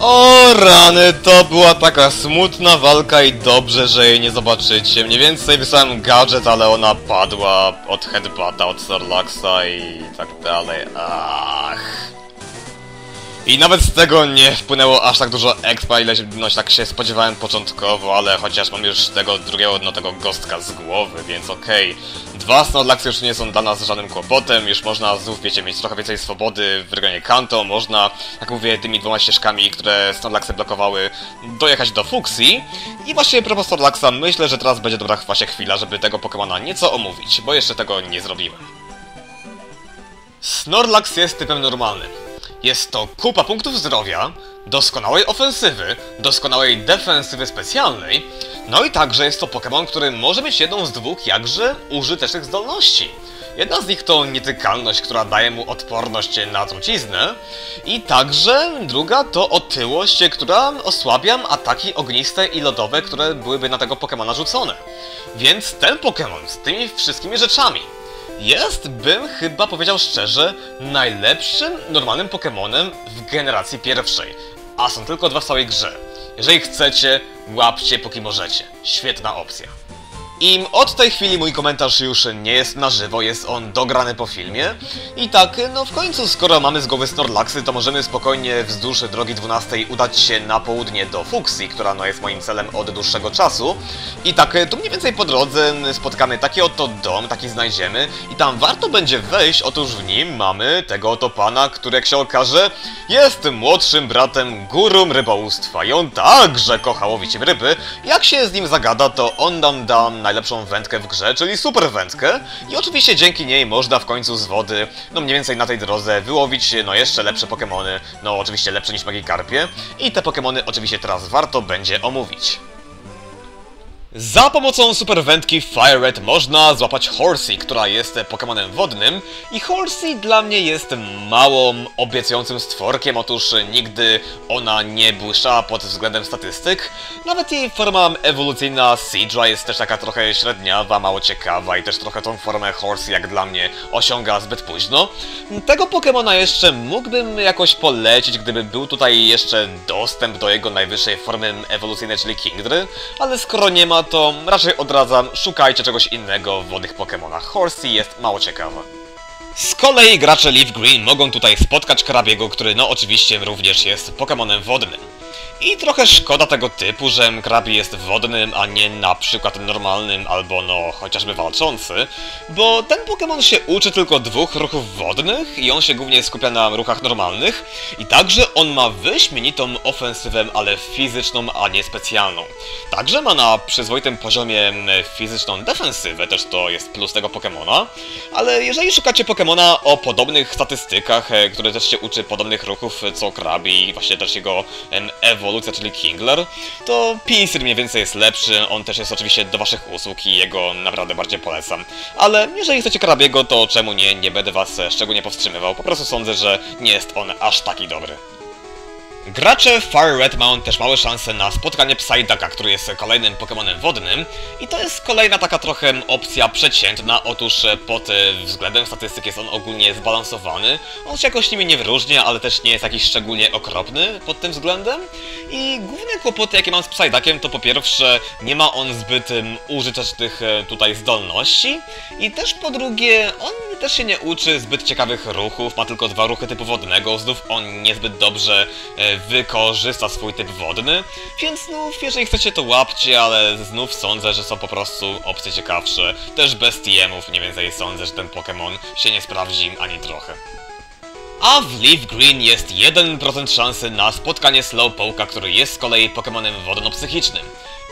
O rany, to była taka smutna walka i dobrze, że jej nie zobaczycie. Mniej więcej wysłałem gadżet, ale ona padła od headbata, od Snorlaxa i tak dalej. Ach. I nawet z tego nie wpłynęło aż tak dużo expa, ile no, tak się spodziewałem początkowo, ale chociaż mam już tego drugiego, no tego gostka z głowy, więc okej. Dwa Snorlaxy już nie są dla nas żadnym kłopotem, już można znów, wiecie, mieć trochę więcej swobody w regionie Kanto, można, jak mówię, tymi dwoma ścieżkami, które Snorlaxy blokowały, dojechać do Fuxi. I właśnie propos Snorlaxa, myślę, że teraz będzie dobra właśnie chwila, żeby tego Pokemona nieco omówić, bo jeszcze tego nie zrobiłem. Snorlax jest typem normalnym. Jest to kupa punktów zdrowia, doskonałej ofensywy, doskonałej defensywy specjalnej, no i także jest to Pokémon, który może mieć jedną z dwóch jakże użytecznych zdolności. Jedna z nich to nietykalność, która daje mu odporność na truciznę i także druga to otyłość, która osłabia ataki ogniste i lodowe, które byłyby na tego Pokémona rzucone. Więc ten Pokémon z tymi wszystkimi rzeczami jest, bym chyba powiedział szczerze, najlepszym normalnym Pokemonem w generacji pierwszej. A są tylko dwa w całej grze. Jeżeli chcecie, łapcie póki możecie. Świetna opcja. I od tej chwili mój komentarz już nie jest na żywo, jest on dograny po filmie. I tak, no w końcu skoro mamy z głowy Snorlaxy, to możemy spokojnie wzdłuż drogi 12 udać się na południe do Fuxi, która no jest moim celem od dłuższego czasu. I tak, tu mniej więcej po drodze spotkamy taki oto dom, taki znajdziemy i tam warto będzie wejść, otóż w nim mamy tego oto pana, który jak się okaże jest młodszym bratem guru rybołówstwa i on także kocha łowić ryby. Jak się z nim zagada, to on nam da najlepszą wędkę w grze, czyli super wędkę i oczywiście dzięki niej można w końcu z wody, no mniej więcej na tej drodze wyłowić no jeszcze lepsze Pokemony, no oczywiście lepsze niż Magikarpie i te Pokemony oczywiście teraz warto będzie omówić. Za pomocą superwędki Fire Red można złapać Horsey, która jest Pokemonem wodnym i Horsey dla mnie jest mało obiecującym stworkiem, otóż nigdy ona nie błyszczała pod względem statystyk. Nawet jej forma ewolucyjna Seadra jest też taka trochę średniawa, mało ciekawa i też trochę tą formę Horsey jak dla mnie osiąga zbyt późno. Tego Pokemona jeszcze mógłbym jakoś polecić, gdyby był tutaj jeszcze dostęp do jego najwyższej formy ewolucyjnej, czyli Kingdry, ale skoro nie ma, to raczej odradzam, szukajcie czegoś innego w wodnych Pokemonach. Horsey jest mało ciekawa. Z kolei gracze Leaf Green mogą tutaj spotkać Krabiego, który no oczywiście również jest Pokemonem wodnym. I trochę szkoda tego typu, że Krabi jest wodnym, a nie na przykład normalnym albo no chociażby walczący, bo ten Pokémon się uczy tylko dwóch ruchów wodnych i on się głównie skupia na ruchach normalnych i także on ma wyśmienitą ofensywę, ale fizyczną, a nie specjalną. Także ma na przyzwoitym poziomie mm, fizyczną defensywę, też to jest plus tego Pokémona, ale jeżeli szukacie Pokémona o podobnych statystykach, e, który też się uczy podobnych ruchów co Krabi właśnie też jego em, ewolucja, czyli Kingler, to Pinsir mniej więcej jest lepszy, on też jest oczywiście do waszych usług i jego naprawdę bardziej polecam. Ale jeżeli chcecie Krabiego, to czemu nie, nie będę was szczególnie powstrzymywał, po prostu sądzę, że nie jest on aż taki dobry. Gracze Fire Red mają też małe szanse na spotkanie Psyducka, który jest kolejnym Pokemonem wodnym. I to jest kolejna taka trochę opcja przeciętna, otóż pod względem statystyk jest on ogólnie zbalansowany, on się jakoś nimi nie wyróżnia, ale też nie jest jakiś szczególnie okropny pod tym względem. I główne kłopoty jakie mam z Psyduckiem to po pierwsze nie ma on zbyt użytecznych e, tutaj zdolności. I też po drugie on też się nie uczy zbyt ciekawych ruchów, ma tylko dwa ruchy typu wodnego, znów on niezbyt dobrze e, wykorzysta swój typ wodny, więc znów jeżeli chcecie to łapcie, ale znów sądzę, że są po prostu opcje ciekawsze. Też bez TM-ów mniej więcej sądzę, że ten Pokémon się nie sprawdzi ani trochę. A w Leaf Green jest 1% szansy na spotkanie Slowpoke'a, który jest z kolei Pokemonem wodno-psychicznym.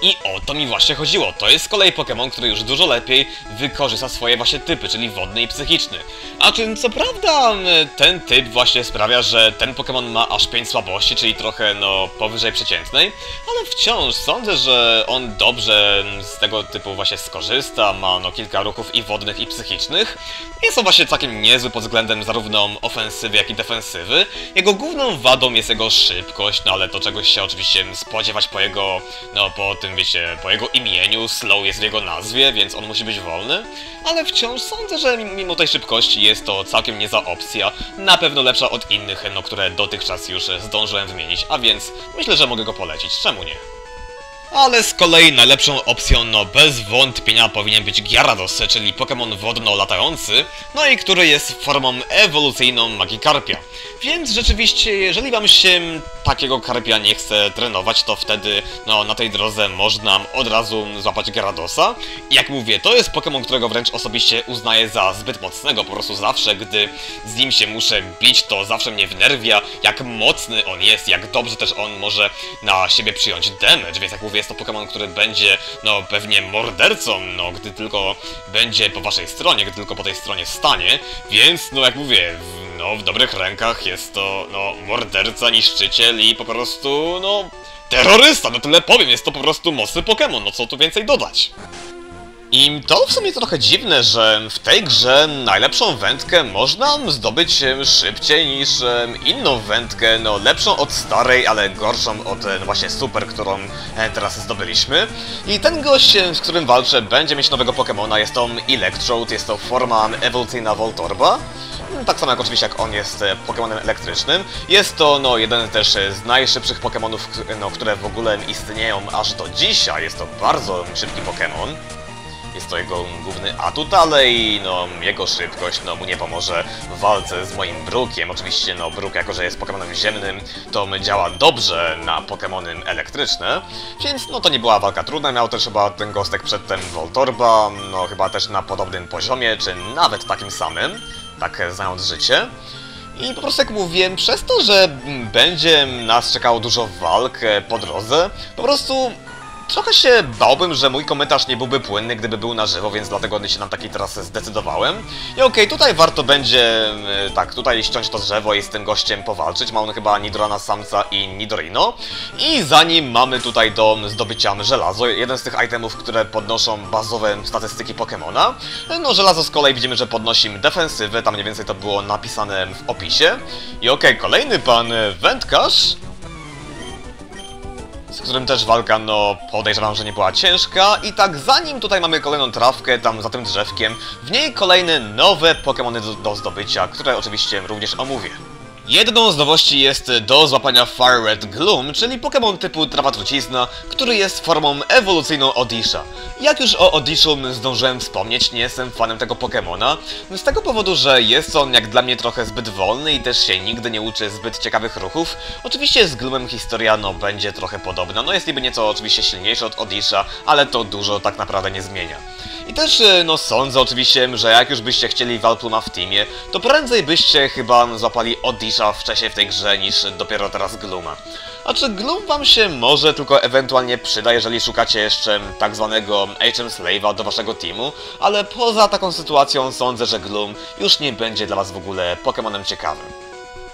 I o to mi właśnie chodziło. To jest z kolei Pokémon, który już dużo lepiej wykorzysta swoje właśnie typy, czyli wodny i psychiczny. A czym co prawda ten typ właśnie sprawia, że ten Pokémon ma aż 5 słabości, czyli trochę no powyżej przeciętnej, ale wciąż sądzę, że on dobrze z tego typu właśnie skorzysta, ma no kilka ruchów i wodnych i psychicznych. Jest on właśnie całkiem niezły pod względem zarówno ofensywy, jak i defensywy. Jego główną wadą jest jego szybkość, no ale to czegoś się oczywiście spodziewać po jego, no po tym tym, wiecie, po jego imieniu, slow jest w jego nazwie, więc on musi być wolny, ale wciąż sądzę, że mimo tej szybkości jest to całkiem niezła opcja, na pewno lepsza od innych, no które dotychczas już zdążyłem wymienić, a więc myślę, że mogę go polecić, czemu nie? Ale z kolei najlepszą opcją, no bez wątpienia powinien być Gyarados, czyli Pokémon wodno-latający, no i który jest formą ewolucyjną Magikarpia. Więc rzeczywiście, jeżeli wam się takiego karpia nie chce trenować, to wtedy, no na tej drodze można od razu złapać Gyaradosa. I jak mówię, to jest Pokémon, którego wręcz osobiście uznaję za zbyt mocnego, po prostu zawsze, gdy z nim się muszę bić, to zawsze mnie wnerwia, jak mocny on jest, jak dobrze też on może na siebie przyjąć damage, więc jak mówię, jest to Pokémon, który będzie, no, pewnie mordercą, no, gdy tylko będzie po waszej stronie, gdy tylko po tej stronie stanie, więc, no, jak mówię, w, no, w dobrych rękach jest to, no, morderca, niszczyciel i po prostu, no, terrorysta, no tyle powiem, jest to po prostu mocny Pokémon, no co tu więcej dodać. I to w sumie trochę dziwne, że w tej grze najlepszą wędkę można zdobyć szybciej niż inną wędkę, no lepszą od starej, ale gorszą od no właśnie super, którą e, teraz zdobyliśmy. I ten gość, z którym walczę, będzie mieć nowego Pokemona, jest to Electrode, jest to forma ewolucyjna Voltorba. No, tak samo jak oczywiście jak on jest e, Pokemonem elektrycznym. Jest to no jeden też z najszybszych Pokemonów, no, które w ogóle istnieją aż do dzisiaj. Jest to bardzo szybki Pokemon. Jest to jego główny atut, ale i no, jego szybkość no, mu nie pomoże w walce z moim Brukiem. Oczywiście no, Bruk, jako że jest Pokemonem ziemnym, to działa dobrze na Pokemony elektryczne, więc no to nie była walka trudna. Miał też chyba ten gostek przedtem Voltorba, no chyba też na podobnym poziomie, czy nawet takim samym, tak znając życie. I po prostu jak mówiłem, przez to, że będzie nas czekało dużo walk po drodze, po prostu Trochę się bałbym, że mój komentarz nie byłby płynny, gdyby był na żywo, więc dlatego się na taki teraz zdecydowałem. I okej, okay, tutaj warto będzie, e, tak, tutaj ściąć to drzewo i z tym gościem powalczyć. Ma on chyba Nidorana Samca i Nidorino. I zanim mamy tutaj do zdobycia żelazo, jeden z tych itemów, które podnoszą bazowe statystyki Pokémona. No, żelazo z kolei widzimy, że podnosi defensywę, tam mniej więcej to było napisane w opisie. I okej, okay, kolejny pan wędkarz z którym też walka, no podejrzewam, że nie była ciężka. I tak zanim tutaj mamy kolejną trawkę, tam za tym drzewkiem, w niej kolejne nowe Pokémony do, do zdobycia, które oczywiście również omówię. Jedną z nowości jest do złapania Fire Red Gloom, czyli Pokémon typu trawa trucizna, który jest formą ewolucyjną Odisha. Jak już o Odishu zdążyłem wspomnieć, nie jestem fanem tego Pokémona, z tego powodu, że jest on jak dla mnie trochę zbyt wolny i też się nigdy nie uczy zbyt ciekawych ruchów. Oczywiście z Gloomem historia no będzie trochę podobna, no jest niby nieco oczywiście silniejszy od Odisha, ale to dużo tak naprawdę nie zmienia. I też, e, no sądzę oczywiście, że jak już byście chcieli Valpluma w teamie, to prędzej byście chyba złapali Odisha wcześniej w tej grze niż dopiero teraz Glooma. A czy Gloom wam się może tylko ewentualnie przyda, jeżeli szukacie jeszcze tak zwanego HM Slave'a do waszego teamu, ale poza taką sytuacją sądzę, że Gloom już nie będzie dla was w ogóle Pokémonem ciekawym.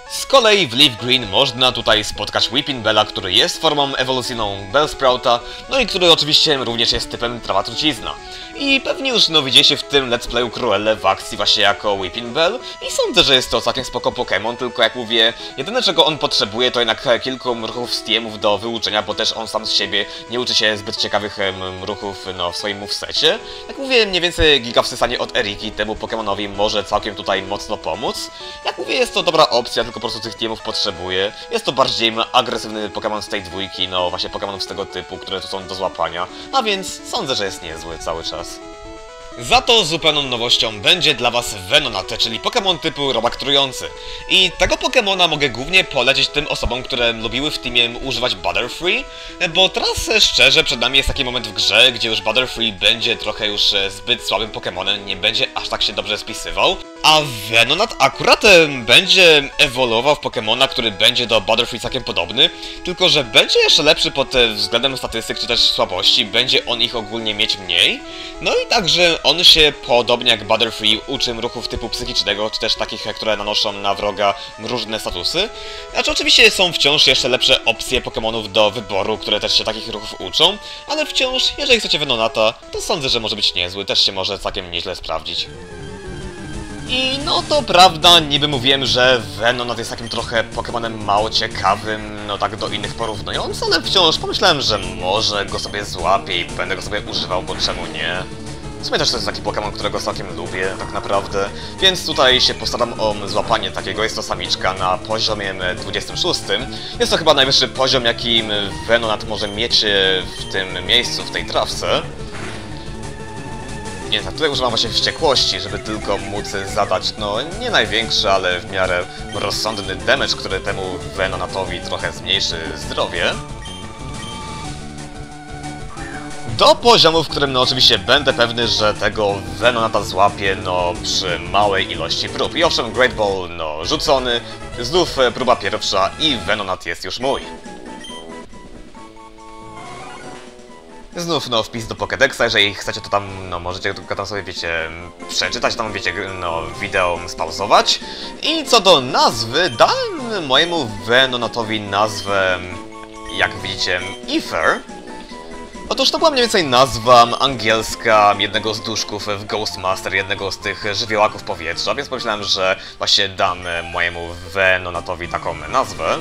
Z kolei w Leaf Green można tutaj spotkać Weeping Bella, który jest formą ewolucyjną Bellsprouta, no i który oczywiście również jest typem trawa trucizna. I pewnie już no widzieliście w tym Let's Playu Cruelle w akcji właśnie jako Weeping Bell i sądzę, że jest to całkiem spoko Pokémon, tylko jak mówię, jedyne czego on potrzebuje to jednak kilku ruchów stiemów do wyuczenia, bo też on sam z siebie nie uczy się zbyt ciekawych ruchów no, w swoim movesecie. Jak mówię, mniej więcej giga wsysanie od Eriki temu Pokémonowi może całkiem tutaj mocno pomóc. Jak mówię, jest to dobra opcja, tylko po prostu tych tiemów potrzebuje. Jest to bardziej agresywny Pokémon z tej dwójki, no właśnie Pokémonów z tego typu, które tu są do złapania, a więc sądzę, że jest niezły cały czas. Za to zupełną nowością będzie dla was Venonat, czyli Pokémon typu robak trujący. I tego Pokémona mogę głównie polecić tym osobom, które lubiły w teamie używać Butterfree, bo teraz szczerze przed nami jest taki moment w grze, gdzie już Butterfree będzie trochę już zbyt słabym Pokémonem, nie będzie aż tak się dobrze spisywał. A Venonat akurat będzie ewoluował w Pokémona, który będzie do Butterfree całkiem podobny, tylko że będzie jeszcze lepszy pod względem statystyk czy też słabości, będzie on ich ogólnie mieć mniej. No i także on się, podobnie jak Butterfree, uczy ruchów typu psychicznego, czy też takich, które nanoszą na wroga różne statusy. Znaczy oczywiście są wciąż jeszcze lepsze opcje Pokémonów do wyboru, które też się takich ruchów uczą, ale wciąż, jeżeli chcecie Venonata, to sądzę, że może być niezły, też się może całkiem nieźle sprawdzić. I no to prawda, niby mówiłem, że Venonat jest takim trochę Pokemonem mało ciekawym, no tak do innych porównując, ale wciąż pomyślałem, że może go sobie złapię i będę go sobie używał, bo czemu nie? W sumie też to jest taki Pokémon, którego całkiem lubię, tak naprawdę, więc tutaj się postaram o złapanie takiego. Jest to samiczka na poziomie 26. Jest to chyba najwyższy poziom, jakim Venonat może mieć w tym miejscu, w tej trawce. Nie, tak tutaj używam właśnie wściekłości, żeby tylko móc zadać, no, nie największy, ale w miarę rozsądny damage, który temu Venonatowi trochę zmniejszy zdrowie. Do poziomu, w którym no oczywiście będę pewny, że tego Venonata złapię no przy małej ilości prób. I owszem, Great Ball no rzucony, znów próba pierwsza i Venonat jest już mój. Znów, no, wpis do Pokédexa, jeżeli chcecie, to tam, no, możecie tylko tam sobie, wiecie, przeczytać, tam, wiecie, no, wideo spauzować. I co do nazwy, dałem mojemu Venonatowi nazwę, jak widzicie, Ether. Otóż to była mniej więcej nazwa angielska jednego z duszków w Ghostmaster, jednego z tych żywiołaków powietrza, więc pomyślałem, że właśnie dam mojemu Venonatowi taką nazwę.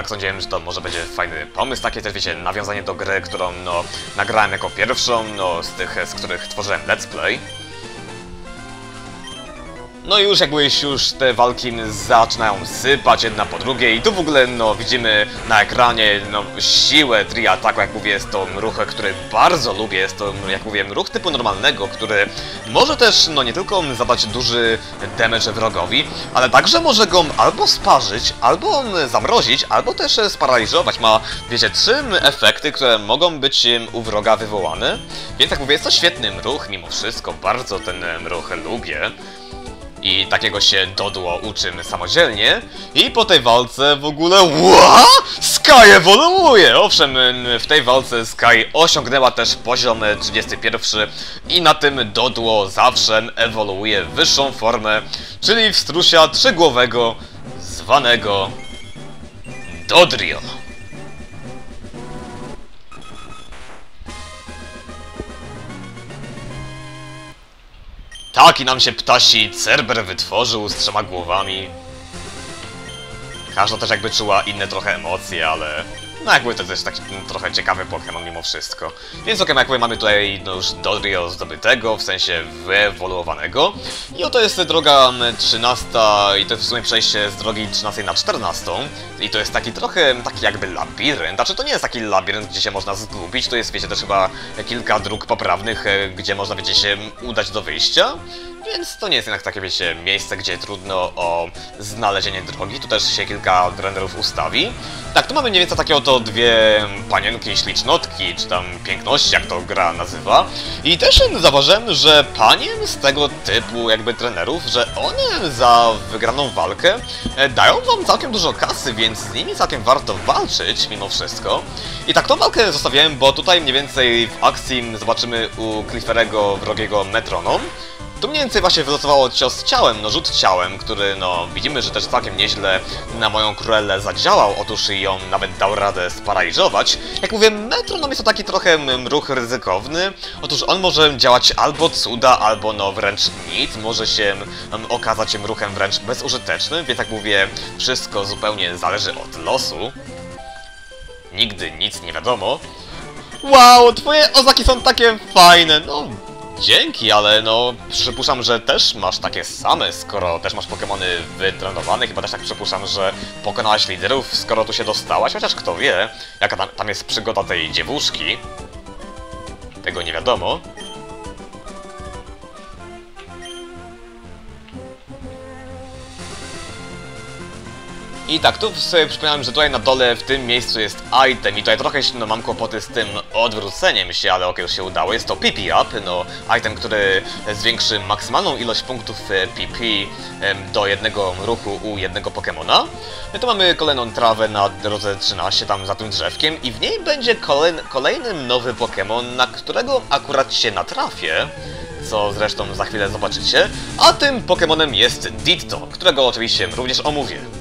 Tak sądziłem, że to może będzie fajny pomysł, takie też wiecie, nawiązanie do gry, którą no nagrałem jako pierwszą, no z tych, z których tworzyłem let's play. No i już jakby już te walki zaczynają sypać jedna po drugiej. I tu w ogóle no widzimy na ekranie no siłę Tria Ataku, jak mówię jest to ruch, który bardzo lubię, jest to jak mówię ruch typu normalnego, który może też no nie tylko zadać duży damage wrogowi, ale także może go albo sparzyć, albo zamrozić, albo też sparaliżować. Ma wiecie trzy efekty, które mogą być u wroga wywołane, więc jak mówię jest to świetny ruch. Mimo wszystko, bardzo ten ruch lubię i takiego się Dodło uczymy samodzielnie. I po tej walce w ogóle ła! Sky ewoluuje! Owszem, w tej walce Sky osiągnęła też poziom 31 i na tym Dodło zawsze ewoluuje wyższą formę, czyli w strusia trzygłowego zwanego Dodrio. Taki nam się ptasi Cerber wytworzył z trzema głowami. Każda też jakby czuła inne trochę emocje, ale... No jakby to też taki trochę ciekawy Pokémon mimo wszystko. Więc okiem jakby mamy tutaj no, już Dodrio zdobytego, w sensie wyewoluowanego. I oto jest droga 13 i to jest w sumie przejście z drogi 13 na 14. I to jest taki trochę taki jakby labirynt. Znaczy to nie jest taki labirynt, gdzie się można zgubić, to jest wiecie też chyba kilka dróg poprawnych, e, gdzie można wiecie się udać do wyjścia. Więc to nie jest jednak takie, wiecie, miejsce, gdzie trudno o znalezienie drogi. Tu też się kilka renderów ustawi. Tak, tu mamy mniej więcej takie oto dwie panienki ślicznotki, czy tam piękności, jak to gra nazywa. I też zauważyłem, że paniem z tego typu jakby trenerów, że one za wygraną walkę e, dają wam całkiem dużo kasy, więc z nimi całkiem warto walczyć mimo wszystko. I tak tą walkę zostawiałem, bo tutaj mniej więcej w akcji zobaczymy u Clifferego wrogiego Metronom. Tu mniej więcej właśnie wylosowało cios ciałem, no rzut ciałem, który no widzimy, że też całkiem nieźle na moją królę zadziałał, otóż ją nawet dał radę sparaliżować. Jak mówię, metronom jest to taki trochę ruch ryzykowny, otóż on może działać albo cuda, albo no wręcz nic, może się okazać się ruchem wręcz bezużytecznym, więc jak mówię, wszystko zupełnie zależy od losu. Nigdy nic nie wiadomo. Wow, twoje ozaki są takie fajne, no Dzięki, ale no przypuszczam, że też masz takie same, skoro też masz Pokémony wytrenowane. Chyba też tak przypuszczam, że pokonałaś liderów, skoro tu się dostałaś, chociaż kto wie, jaka tam, tam jest przygoda tej dziewuszki. Tego nie wiadomo. I tak, tu sobie przypomniałem, że tutaj na dole w tym miejscu jest item i tutaj trochę no, mam kłopoty z tym odwróceniem się, ale okej, już się udało. Jest to PP Up, no item, który zwiększy maksymalną ilość punktów PP do jednego ruchu u jednego Pokemona. My tu mamy kolejną trawę na drodze 13, tam za tym drzewkiem i w niej będzie kolejny, kolejny nowy Pokemon, na którego akurat się natrafię co zresztą za chwilę zobaczycie, a tym Pokemonem jest Ditto, którego oczywiście również omówię.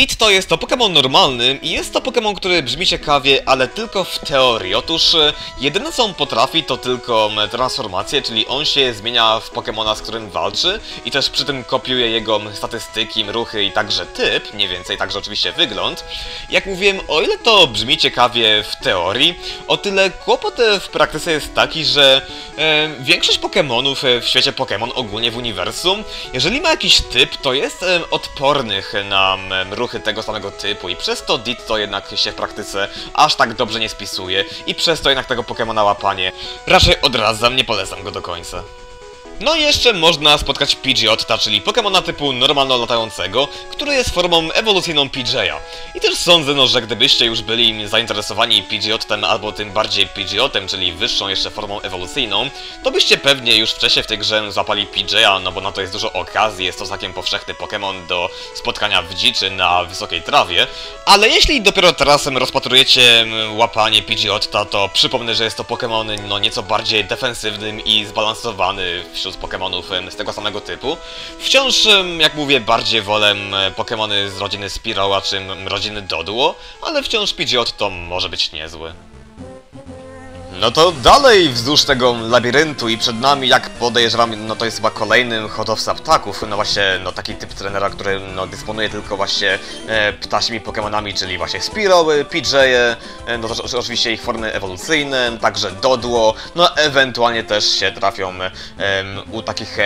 Ditto jest to Pokémon normalny i jest to Pokémon, który brzmi ciekawie, ale tylko w teorii. Otóż e, jedyne co on potrafi to tylko transformację, czyli on się zmienia w Pokémona, z którym walczy i też przy tym kopiuje jego statystyki, ruchy i także typ, mniej więcej także oczywiście wygląd. Jak mówiłem, o ile to brzmi ciekawie w teorii, o tyle kłopot e, w praktyce jest taki, że e, większość Pokémonów e, w świecie Pokémon, ogólnie w uniwersum, jeżeli ma jakiś typ, to jest e, odpornych na m, ruchy tego samego typu i przez to Ditto jednak się w praktyce aż tak dobrze nie spisuje i przez to jednak tego Pokemona łapanie raczej odradzam, nie polecam go do końca. No i jeszcze można spotkać Pidgeotta, czyli Pokemona typu normalno-latającego, który jest formą ewolucyjną Pidgeya. I też sądzę, no, że gdybyście już byli zainteresowani Pidgeottem albo tym bardziej Pidgeottem, czyli wyższą jeszcze formą ewolucyjną, to byście pewnie już wcześniej w tej grze złapali Pidgeya, no bo na to jest dużo okazji, jest to całkiem powszechny Pokémon do spotkania w dziczy na wysokiej trawie. Ale jeśli dopiero teraz rozpatrujecie mm, łapanie Pidgeotta, to przypomnę, że jest to Pokémon no nieco bardziej defensywnym i zbalansowany wśród Pokémonów em, z tego samego typu. Wciąż, jak mówię, bardziej wolę Pokémony z rodziny Spearowa czy rodziny Doduo, ale wciąż Pidgeot to może być niezły. No to dalej wzdłuż tego labiryntu i przed nami, jak podejrzewam, no to jest chyba kolejnym hodowca ptaków, no właśnie, no taki typ trenera, który no dysponuje tylko właśnie e, ptasimi Pokemonami, czyli właśnie Spiroły, Pidgeye, e, no to oczy- oczywiście ich formy ewolucyjne, także Dodło, no ewentualnie też się trafią em, u takich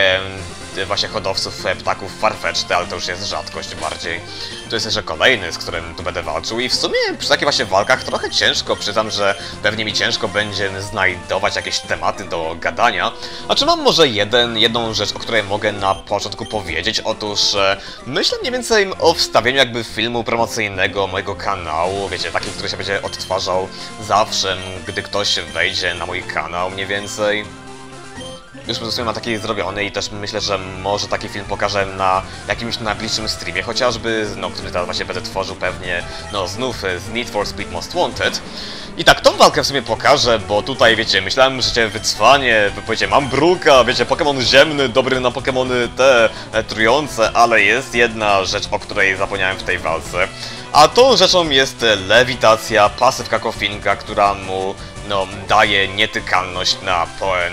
właśnie hodowców e, ptaków Farfetch'te, ale to już jest rzadkość bardziej. Tu jest jeszcze kolejny, z którym tu będę walczył i w sumie przy takich właśnie walkach trochę ciężko, przyznam, że pewnie mi ciężko będzie znajdować jakieś tematy do gadania. A czy mam może jeden, jedną rzecz, o której mogę na początku powiedzieć? Otóż e, myślę mniej więcej o wstawieniu jakby filmu promocyjnego mojego kanału, wiecie, taki, który się będzie odtwarzał zawsze, gdy ktoś wejdzie na mój kanał mniej więcej. Już po prostu mam taki zrobiony i też myślę, że może taki film pokażę na jakimś najbliższym streamie, chociażby, no, który teraz właśnie będę tworzył pewnie, no, znów e, z Need for Speed Most Wanted. I tak, tą walkę w sumie pokażę, bo tutaj, wiecie, myślałem, że cię wycwanie, wy powiecie, mam bruka, wiecie, Pokémon ziemny, dobry na Pokémony te e, trujące, ale jest jedna rzecz, o której zapomniałem w tej walce. A tą rzeczą jest lewitacja, pasywka kofinka, która mu no, daje nietykalność na,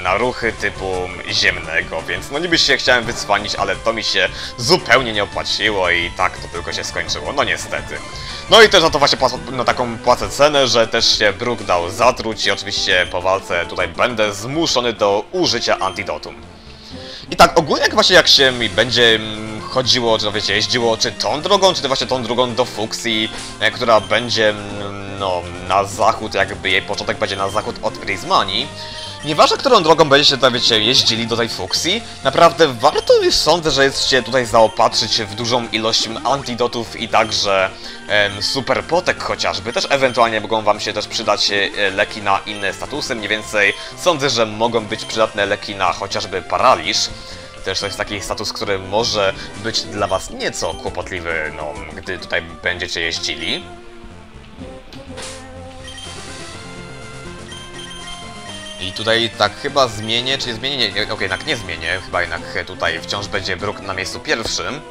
na ruchy typu ziemnego, więc no niby się chciałem wycwanić, ale to mi się zupełnie nie opłaciło i tak to tylko się skończyło, no niestety. No i też za to właśnie no, taką płacę cenę, że też się Brook dał zatruć i oczywiście po walce tutaj będę zmuszony do użycia antidotum. I tak ogólnie jak właśnie jak się mi będzie mm, chodziło, czy to wiecie, jeździło, czy tą drogą, czy to właśnie tą drogą do Fuxi, e, która będzie, mm, no, na zachód, jakby jej początek będzie na zachód od Prismani. Nieważne, którą drogą będziecie tutaj, wiecie, jeździli do tej Fuxi, naprawdę warto już sądzę, że jest się tutaj zaopatrzyć w dużą ilość antidotów i także em, superpotek chociażby. Też ewentualnie mogą wam się też przydać e, leki na inne statusy, mniej więcej sądzę, że mogą być przydatne leki na chociażby paraliż. Też to jest taki status, który może być dla was nieco kłopotliwy, no, gdy tutaj będziecie jeździli. I tutaj tak chyba zmienię, czy zmienię? Nie, okej, jednak nie zmienię, chyba jednak tutaj wciąż będzie Brook na miejscu pierwszym.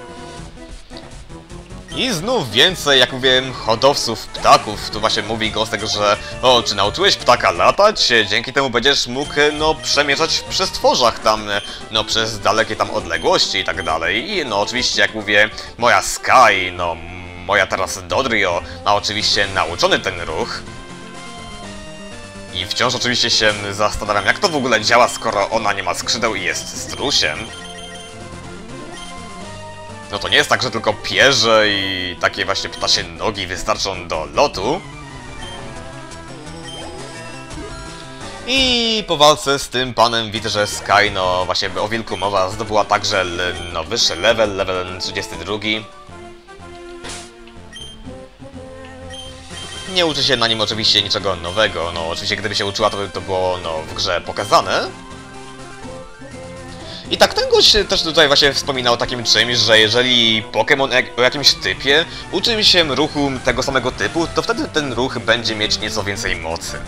I znów więcej, jak mówiłem, hodowców ptaków. Tu właśnie mówi Gostek, że o, czy nauczyłeś ptaka latać? Dzięki temu będziesz mógł, no, przemierzać w przestworzach tam, no, przez dalekie tam odległości i tak dalej. I no, oczywiście, jak mówię, moja Sky, no, moja teraz Dodrio ma oczywiście nauczony ten ruch. I wciąż oczywiście się zastanawiam, jak to w ogóle działa, skoro ona nie ma skrzydeł i jest strusiem. No to nie jest tak, że tylko pierze i takie właśnie ptasie nogi wystarczą do lotu. I po walce z tym panem widzę, że Sky, no właśnie o wilku mowa, zdobyła także no, wyższy level, level 32. Nie uczy się na nim oczywiście niczego nowego, no oczywiście gdyby się uczyła to by to było no, w grze pokazane. I tak ten gość też tutaj właśnie wspominał o takim czymś, że jeżeli Pokémon o jakimś typie uczy się ruchu tego samego typu, to wtedy ten ruch będzie mieć nieco więcej mocy.